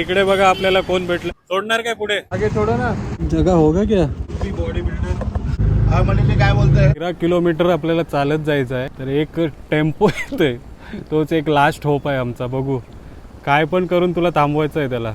इकडे बघा आपल्याला कोण भेटलं. सोडणार काय पुढे? आगे छोड़ो ना. जगा होगा क्या? बॉडी बिल्डर हा म्हणजे काय बोलतोय? तेरा किलोमीटर आपल्याला चालत जायचं आहे. तर एक टेम्पो येतोय. तोच एक लास्ट होप आहे आमचा. बघू. काय पण करून तुला थांबवायचं आहे त्याला.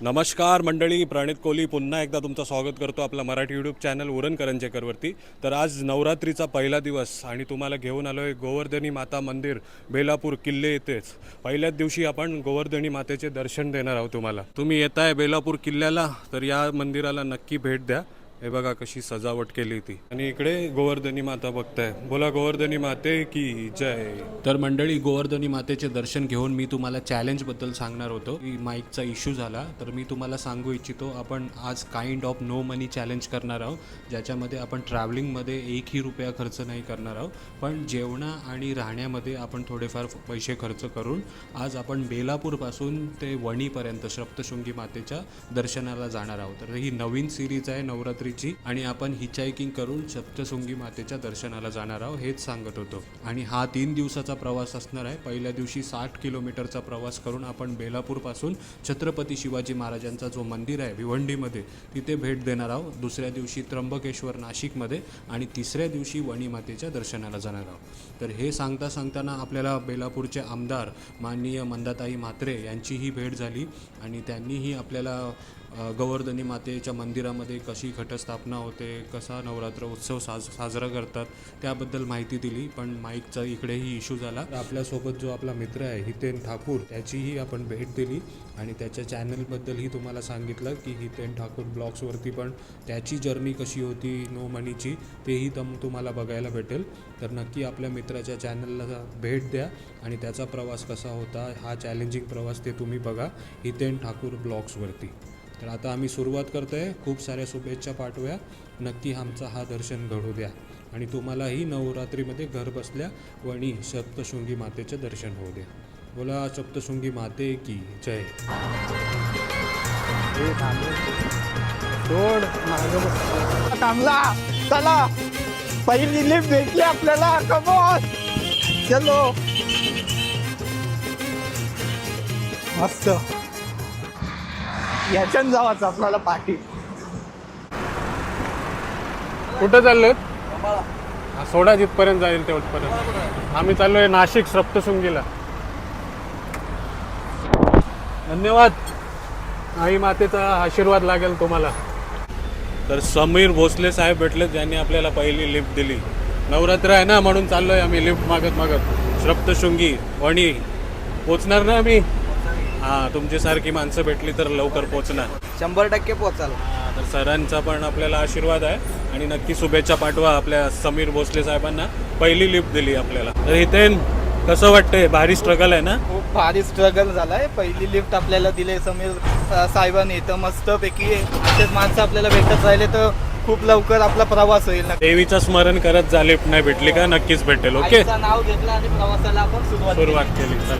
नमस्कार मंडळी प्रणित कोहली पुन्हा एकदा तुमचं स्वागत करतो आपला मराठी यूट्यूब चॅनल उरण करंजेकरवरती. तर आज नवरात्रीचा पहिला दिवस आणि तुम्हाला घेऊन आलो आहे गोवर्धनी माता मंदिर बेलापूर किल्ले येथेच. पहिल्याच दिवशी आपण गोवर्धनी मातेचे दर्शन देणार आहोत तुम्हाला. तुम्ही येताय बेलापूर किल्ल्याला तर या मंदिराला नक्की भेट द्या. हे बघा कशी सजावट केली ती. आणि इकडे गोवर्धनी माता बघताय. बोला गोवर्धनी माते की जय. तर मंडळी गोवर्धनी मातेचे दर्शन घेऊन मी तुम्हाला चॅलेंजबद्दल सांगणार होतो. की माईकचा इश्यू झाला तर मी तुम्हाला सांगू इच्छितो आपण आज kind of no money challenge करणार आहोत. ज्याच्यामध्ये आपण ट्रॅव्हलिंगमध्ये एकही रुपया खर्च नाही करणार आहोत. पण जेवणा आणि राहण्यामध्ये आपण थोडेफार पैसे खर्च करून आज आपण बेलापूरपासून ते वणीपर्यंत सप्तशृंगी मातेच्या दर्शनाला जाणार आहोत. तर ही नवीन सिरीज आहे नवरात्री रात्रीची आणि आपण हिचायकिंग करून सप्तशृंगी मातेच्या दर्शनाला जाणार आहोत हेच सांगत होतो. आणि हा तीन दिवसाचा प्रवास असणार आहे. पहिल्या दिवशी साठ किलोमीटरचा प्रवास करून आपण बेलापूरपासून छत्रपती शिवाजी महाराजांचा जो मंदिर आहे भिवंडीमध्ये तिथे भेट देणार आहोत. दुसऱ्या दिवशी त्र्यंबकेश्वर नाशिकमध्ये आणि तिसऱ्या दिवशी वणी मातेच्या दर्शनाला जाणार आहोत. तर हे सांगता सांगताना आपल्याला बेलापूरचे आमदार माननीय मंदाताई म्हात्रे यांचीही भेट झाली आणि त्यांनीही आपल्याला गोवर्धनी मातेच्या मंदिरामध्ये कशी घटस्थापना होते कसा नवरात्र उत्सव साज साजरा करतात त्याबद्दल माहिती दिली पण माईकचा इकडेही इश्यू झाला. आपल्यासोबत जो आपला मित्र आहे हितेन ठाकूर त्याचीही आपण भेट दिली आणि त्याच्या चॅनलबद्दलही तुम्हाला सांगितलं की हितेन ठाकूर ब्लॉग्सवरती पण त्याची जर्नी कशी होती नो मनीची तेही तम तुम्हाला बघायला भेटेल. तर नक्की आपल्या मित्राच्या चॅनलला भेट द्या आणि त्याचा प्रवास कसा होता हा चॅलेंजिंग प्रवास ते तुम्ही बघा हितेन ठाकूर ब्लॉग्सवरती तर आता आम्ही सुरुवात करतोय. खूप साऱ्या शुभेच्छा पाठवूया. नक्की आमचा हा दर्शन घडू द्या. आणि तुम्हालाही नवरात्रीमध्ये घर बसल्या वणी सप्तशृंगी मातेचे दर्शन होऊ द्या. बोला सप्तशृंगी माते की जय. थांबला चला. पहिली लिफ्ट भेटली आपल्याला. कमोन चलो. मस्त. याच्यान जावाच आपल्याला पाठी. कुठं चाललोय हा, सोडा जिथपर्यंत जाईल तेवढपर्यंत. आम्ही चाललोय नाशिक सप्तशृंगीला. धन्यवाद. आई मातेचा आशीर्वाद लागेल तुम्हाला. तर समीर भोसले साहेब भेटले ज्यांनी आपल्याला पहिली लिफ्ट दिली. नवरात्र आहे ना म्हणून चाललोय आम्ही लिफ्ट मागत मागत. सप्तशृंगी वणी. पोचणार ना आम्ही? हा तुमची सारखी माणसं भेटली तर लवकर पोचणार. शंभर टक्के पोचाल. हा, तर सरांचा पण आपल्याला आशीर्वाद आहे आणि नक्की शुभेच्छा पाठवा आपल्या समीर भोसले साहेबांना. पहिली लिफ्ट दिली आपल्याला. तर इथे कसं वाटतंय? भारी स्ट्रगल आहे ना? खूप भारी स्ट्रगल झालाय. पहिली लिफ्ट आपल्याला दिले समीर अ, साहेबांनी. तर मस्तपैकी असेच माणसं आपल्याला भेटत राहिले तर खूप लवकर आपला प्रवास होईल. नक्की. देवीचं स्मरण करत जा लिफ्ट नाही भेटली का नक्कीच भेटेल ओके आईचं नाव घेतलं आणि प्रवासाला आपण सुरुवात केली. सुरुवात केली. चल.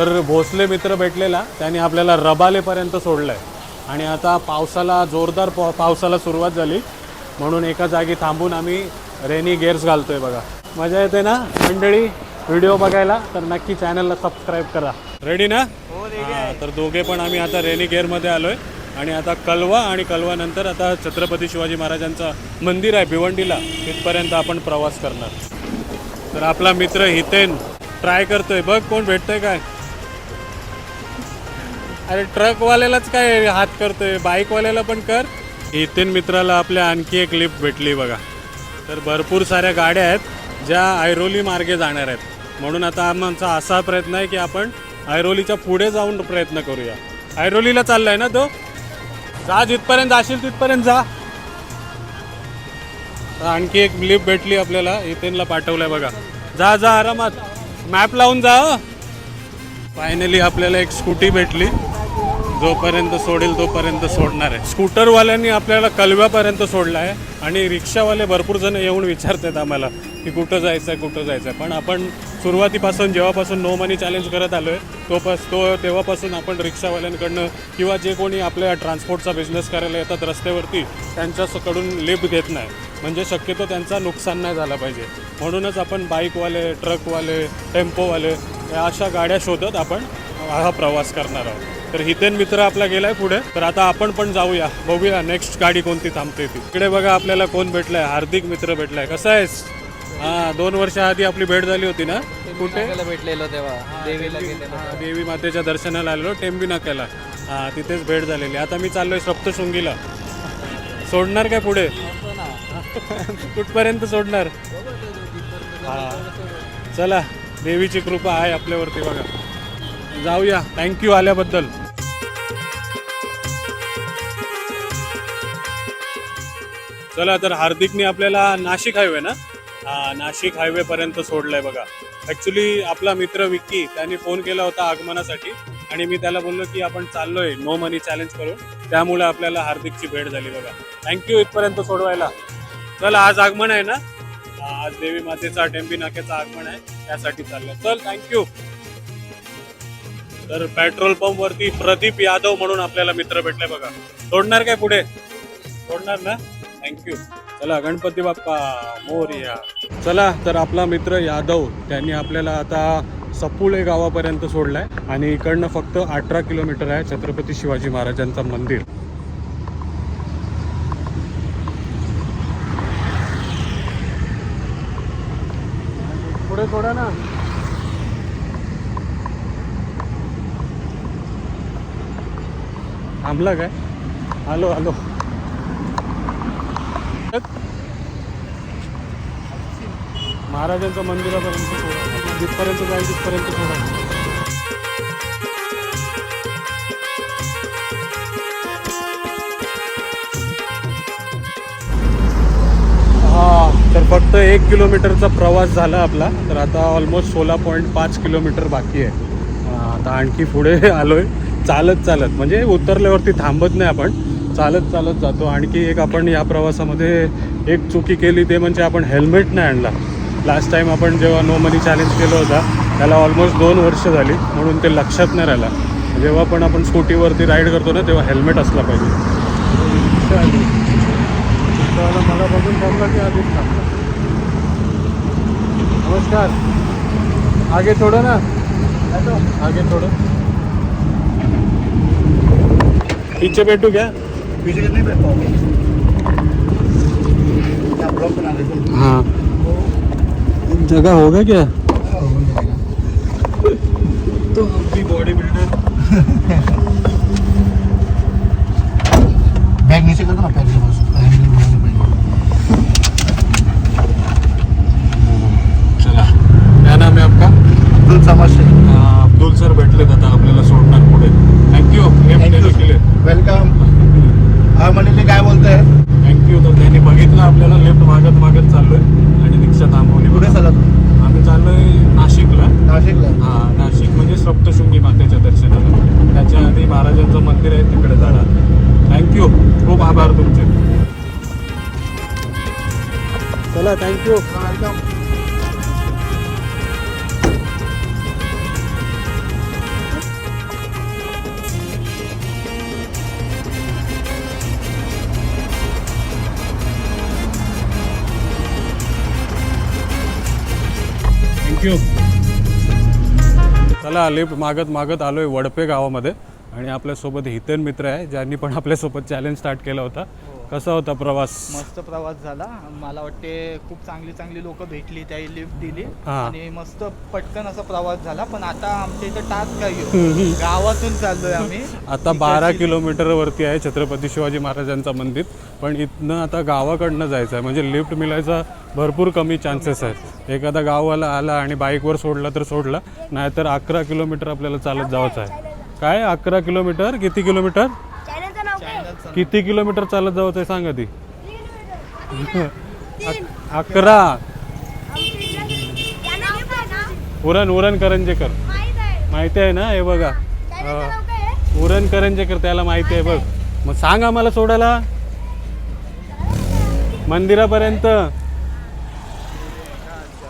तर भोसले मित्र भेटलेला त्याने आपल्याला रबालेपर्यंत सोडलंय. आणि आता पावसाला जोरदार पाव पावसाला सुरुवात झाली. म्हणून एका जागी थांबून आम्ही रेनी गेअर्स घालतोय बघा. मजा येते ना मंडळी? व्हिडिओ बघायला तर नक्की चॅनलला सबस्क्राईब करा. रेडी ना? हा, तर दोघे पण आम्ही आता रेनी गेअरमध्ये आलोय. आणि आता कलवा आणि कलवा नंतर आता छत्रपती शिवाजी महाराजांचं मंदिर आहे भिवंडीला. तिथपर्यंत आपण प्रवास करणार. तर आपला मित्र हितेन ट्राय करतोय. बघ कोण भेटतंय काय. अरे ट्रकवाल्यालाच काय हात करतोय? बाईकवाल्याला पण कर. हितेन मित्राला आपल्या आणखी एक लिफ्ट भेटली बघा. तर भरपूर साऱ्या गाड्या आहेत ज्या ऐरोली मार्गे जाणार आहेत. म्हणून आता आमचा असा प्रयत्न आहे की आपण ऐरोलीच्या पुढे जाऊन प्रयत्न करूया. ऐरोलीला चाललाय ना तो? जा जिथपर्यंत जाशील तिथपर्यंत जा. तर आणखी एक लिफ्ट भेटली आपल्याला इथेनला पाठवलंय बघा. जा जा आरामात. मॅप लावून जा फायनली आपल्याला एक स्कूटी भेटली. जोपर्यंत सोडेल तोपर्यंत सोडणार आहे. स्कूटरवाल्यांनी आपल्याला कलव्यापर्यंत सोडलं आहे आणि रिक्षावाले भरपूर जण येऊन विचारतात आम्हाला की कुठं जायचं आहे कुठं जायचं आहे पण आपण सुरुवातीपासून जेव्हापासून नो मनी चॅलेंज करत आलो आहे तोपास तो तेव्हापासून आपण रिक्षावाल्यांकडनं किंवा जे कोणी आपल्या ट्रान्सपोर्टचा बिझनेस करायला येतात रस्त्यावरती त्यांच्याकडून लिफ्ट घेत नाही. म्हणजे शक्यतो त्यांचा नुकसान नाही झाला पाहिजे. म्हणूनच आपण बाईकवाले ट्रकवाले टेम्पोवाले या अशा गाड्या शोधत आपण हा प्रवास करणार आहोत. तर हितेन मित्र आपला गेलाय पुढे. तर आता आपण पण जाऊया. बघूया नेक्स्ट गाडी कोणती थांबते ती. इकडे बघा आपल्याला कोण भेटलाय. हार्दिक मित्र भेटलाय. कसा आहेस? हा दोन वर्षा आधी आपली भेट झाली होती ना? कुठे? भेटलेलो तेव्हा. देवीला हा, देवी मातेच्या दर्शनाला आलेलो टेंबी नाक्याला हा तिथेच भेट झालेली. आता मी चाललोय सप्तशृंगीला. सोडणार काय पुढे? कुठपर्यंत सोडणार? हा. चला देवीची कृपा आहे आपल्यावरती बघा. जाऊया. थँक्यू आल्याबद्दल. चला तर हार्दिकने आपल्याला नाशिक हायवे ना? हा नाशिक हायवे पर्यंत सोडलाय बघा. ऍक्च्युली आपला मित्र विक्की त्याने फोन केला होता आगमनासाठी. आणि मी त्याला बोललो की आपण चाललोय नो मनी चॅलेंज करू त्यामुळे आपल्याला हार्दिकची भेट झाली बघा. थँक्यू इथपर्यंत सोडवायला. चल आज आगमन आहे ना? आज देवी मातेचा टेंबी नाक्याचं आगमन आहे. त्यासाठी चाललं. चल थँक्यू तर पेट्रोल पंप वरती प्रदीप यादव म्हणून आपल्याला मित्र भेटले बघा. सोडणार काय पुढे? सोडणार ना? थँक्यू चला गणपती बाप्पा मोर्या. चला तर आपला मित्र यादव त्यांनी आपल्याला आता सपुळे गावापर्यंत सोडलाय आणि इकडनं फक्त अठरा किलोमीटर आहे छत्रपती शिवाजी महाराजांचं मंदिर. पुढे थोडा ना. थांबला काय? आलो आलो. महाराजांच्या मंदिरापर्यंत सोडा. जिथपर्यंत जाईल तिथपर्यंत सोडा. तर फक्त एक किलोमीटरचा प्रवास झाला आपला. तर आता ऑलमोस्ट सोळा पॉईंट पाच किलोमीटर बाकी आहे. आता आणखी पुढे आलोय. चालत चालत. म्हणजे उतरल्यावरती थांबत नाही आपण. चालत चालत जातो. आणखी एक आपण या प्रवासामध्ये एक चुकी केली ते म्हणजे आपण हेल्मेट नाही आणला. लास्ट टाइम आपण जेव्हा नो मनी चॅलेंज केलं होता त्याला ऑलमोस्ट दोन वर्ष झाली म्हणून ते लक्षात नाही राहिला. जेव्हा पण आपण स्कूटीवरती राईड करतो ना तेव्हा हेल्मेट असला पाहिजे. मला बघून थांबला की आधीच थांबला. नमस्कार. आगे थोडं ना. आगे थोडं. पीछे बैठू क्या पीछे नहीं बैठ पाओगे? क्या ब्लॉक बना देते हाँ? जगह होगा क्या? तो हम भी बॉडी बिल्डर बैग नीचे कर दो ना पैर के पास हैंडल घुमाने पड़ेगा चला। क्या नाम है आपका? अब्दुल समझ से। हाँ, अब्दुल सर भेटले आता आपल्याला सोडणार पुढे थँक्यू Thank you. केले वेलकम हा म्हणले काय बोलताय? थँक्यू तर त्यांनी बघितलं आपल्याला लेफ्ट मागत मागत चाललोय. आणि रिक्षा थांबवली कुठे बघा. चालला तू? आम्ही चाललोय नाशिकला. नाशिकला? हा नाशिक म्हणजे सप्तशृंगी मातेच्या दर्शनाला. त्याच्या आधी महाराजांचं मंदिर आहे तिकडे जाणार. थँक्यू खूप आभार तुमचे. चला thank you welcome thank you चला लिफ्ट मागत मागत आलोय वडपे गावामध्ये. आणि आपल्यासोबत हितेन मित्र आहे ज्यांनी पण आपल्यासोबत चॅलेंज स्टार्ट केला होता. कसा होता प्रवास? मस्त प्रवास झाला. मला वाटते खूप चांगली चांगली लोक भेटली त्या लिफ्ट दिली. हा. आणि मस्त पटकन असा प्रवास झाला. पण आता आमच्या इथं टास्क काय येऊ गावातून चाललोय आम्ही. आता बारा किलोमीटर वरती आहे छत्रपती शिवाजी महाराजांचं मंदिर. पण इथनं आता गावाकडनं जायचं आहे. म्हणजे लिफ्ट मिळायचा भरपूर कमी चान्सेस आहेत. एखादा गाववाला आला आणि बाईकवर सोडला तर सोडला. नाहीतर अकरा किलोमीटर आपल्याला चालत जावंच आहे. काय? अकरा किलोमीटर? किती किलोमीटर चॅनलचं नाव काय चॅनलचं किती किलोमीटर चालत जावंच आहे सांगा ती. अक- अकरा. उरण उरण करंजेकर. माहीत आहे. ना हे बघा. हा. उरण करंजेकर त्याला माहिती आहे बघ. मग सांग आम्हाला सोडायला. मंदिरापर्यंत.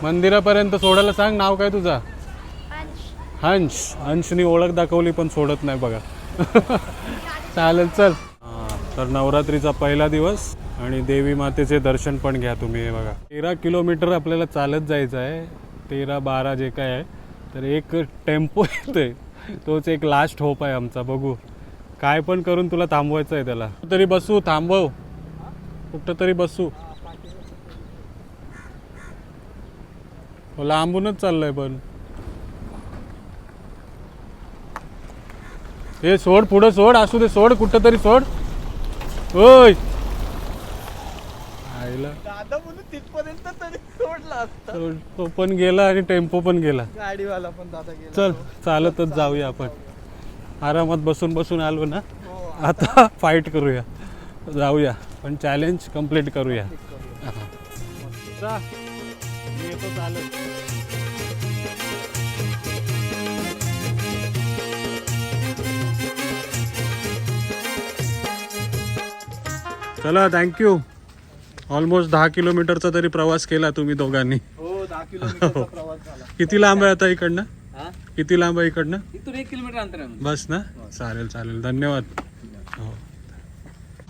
मंदिरापर्यंत सोडायला सांग नाव काय तुझा? हंश हंशनी ओळख दाखवली पण सोडत नाही बघा. चालेल चल. तर नवरात्रीचा पहिला दिवस आणि देवी मातेचे दर्शन पण घ्या तुम्ही हे बघा. तेरा किलोमीटर आपल्याला चालत जायचं आहे. तेरा बारा जे काय आहे तर एक टेम्पो येतोय. तोच एक लास्ट होप आहे आमचा. बघू. काय पण करून तुला थांबवायचं आहे त्याला. तरी बसू थांबव. कुठं तरी बसू हो, लांबूनच चाललंय पण. हे सोड पुढं सोड. असू दे सोड. कुठं तरी सोड. ओय. आईला. दादा म्हणून तिथपर्यंत तरी सोडला असता. तो- तो पण गेला आणि टेम्पो पण गेला. गाडीवाला पण दादा गेला. चल चालतच जाऊया आपण. आरामात बसून बसून आलो ना? आता फाईट करूया. जाऊया. पण चॅलेंज कंप्लीट करूया. हा. जा. मी येतो चालत. चला थँक्यू ऑलमोस्ट दहा किलोमीटरचा तरी प्रवास केला तुम्ही दोघांनी. हो दहा किलोमीटरचा प्रवास झाला. किती लांब आहे आता इकडनं? हा? किती लांब आहे इकडनं? इथून एक किलोमीटर अंतर आहे बस ना? चालेल चालेल. धन्यवाद. हो.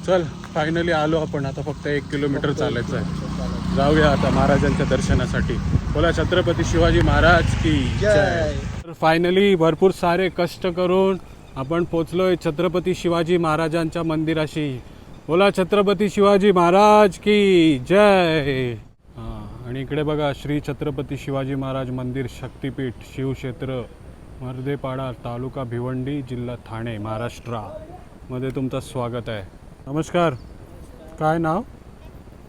चल फायनली आलो आपण. आता फक्त एक किलोमीटर चालायचं आहे. जाऊया आता महाराजांच्या दर्शनासाठी. बोला छत्रपती शिवाजी महाराज की जय. तर फायनली भरपूर सारे कष्ट करून आपण पोचलोय छत्रपती शिवाजी महाराजांच्या मंदिराशी. बोला छत्रपती शिवाजी महाराज की जय. हा, आणि इकडे बघा श्री छत्रपती शिवाजी महाराज मंदिर शक्तिपीठ शिवक्षेत्र मर्देपाडा तालुका भिवंडी जिल्हा ठाणे महाराष्ट्र. मध्ये तुमचं स्वागत आहे. नमस्कार. काय नाव?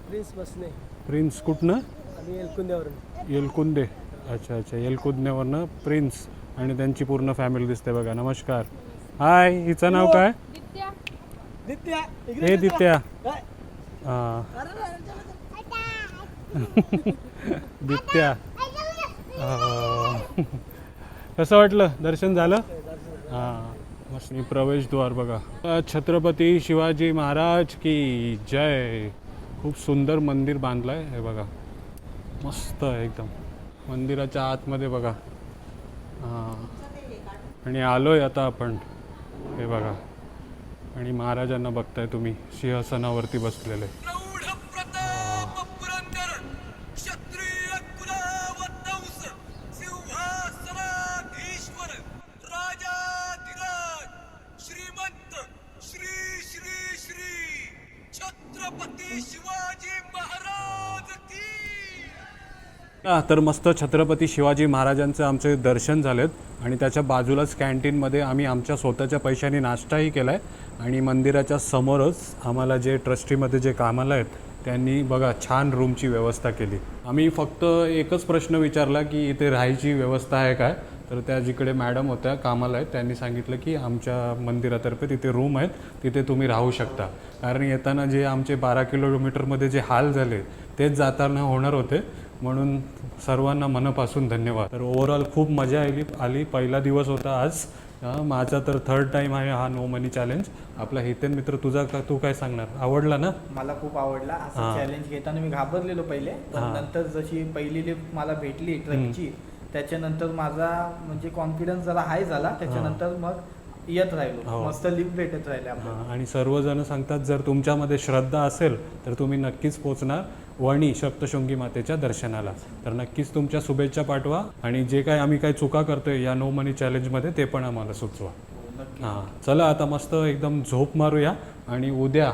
प्रिन्स बसणे प्रिन्स कुठनं? आम्ही एलकुंद्यावरून येलकुंदे अच्छा अच्छा. येलकुंदेवरनं प्रिन्स आणि त्यांची पूर्ण फॅमिली दिसते बघा. नमस्कार. हाय हिचं नाव काय? दित्या हे दित्या. हां. दित्या. कसं वाटलं? दर्शन झालं? हां. मस्त. प्रवेशद्वार बघा. छत्रपती शिवाजी महाराज की जय. खूप सुंदर मंदिर बांधलं आहे हे बघा. मस्त आहे एकदम. मंदिराच्या आतमध्ये बघा. हां. आणि आलोय आता आपण. हे बघा. आणि महाराजांना बघताय तुम्ही सिंहासनावरती बसलेले. तर मस्त छत्रपती शिवाजी महाराजांचं आमचे दर्शन झालेत. आणि त्याच्या बाजूलाच कॅन्टीनमध्ये आम्ही आमच्या स्वतःच्या पैशाने नाश्ताही केला आहे आणि मंदिराच्या समोरच आम्हाला जे ट्रस्टीमध्ये जे कामाला आहेत त्यांनी बघा छान रूमची व्यवस्था केली. आम्ही फक्त एकच प्रश्न विचारला की इथे राहायची व्यवस्था आहे काय तर त्या जिकडे मॅडम होत्या कामाला आहेत त्यांनी सांगितलं की आमच्या मंदिरातर्फे तिथे रूम आहेत तिथे तुम्ही राहू शकता. कारण येताना जे आमचे बारा किलोमीटरमध्ये जे हाल झाले तेच जाताना होणार होते. म्हणून सर्वांना मनापासून धन्यवाद. तर ओव्हरऑल खूप मजा आली आली. पहिला दिवस होता आज. माझा तर थर्ड टाईम आहे हा नो मनी चॅलेंज आपला हितेन मित्र तुझा का तू काय सांगणार? आवडला ना? मला खूप आवडला. हा. असं चॅलेंज घेताना मी घाबरलेलो पहिले. पण हा. नंतर जशी पहिली लिफ्ट मला भेटली ट्रकची त्याच्यानंतर माझा म्हणजे कॉन्फिडन्स जरा हाय झाला. त्याच्यानंतर मग येत हो. राहिलो मस्त लिफ्ट भेटत राहिले हां, आणि सर्वजण सांगतात जर तुमच्यामध्ये श्रद्धा असेल तर तुम्ही नक्कीच पोचणार. वणी सप्तशृंगी मातेच्या दर्शनाला. तर नक्कीच तुमच्या शुभेच्छा पाठवा आणि जे काय आम्ही काय चुका करतोय या नो मनी चॅलेंजमध्ये ते पण आम्हाला सुचवा. हां चला आता मस्त एकदम झोप मारूया आणि उद्या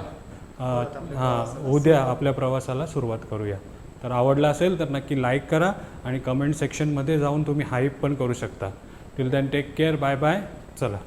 हां उद्या आपल्या प्रवासाला सुरुवात करूया. तर आवडला असेल तर नक्की लाईक करा आणि कमेंट सेक्शनमध्ये जाऊन तुम्ही हाईप पण करू शकता. Till then take care bye bye चला.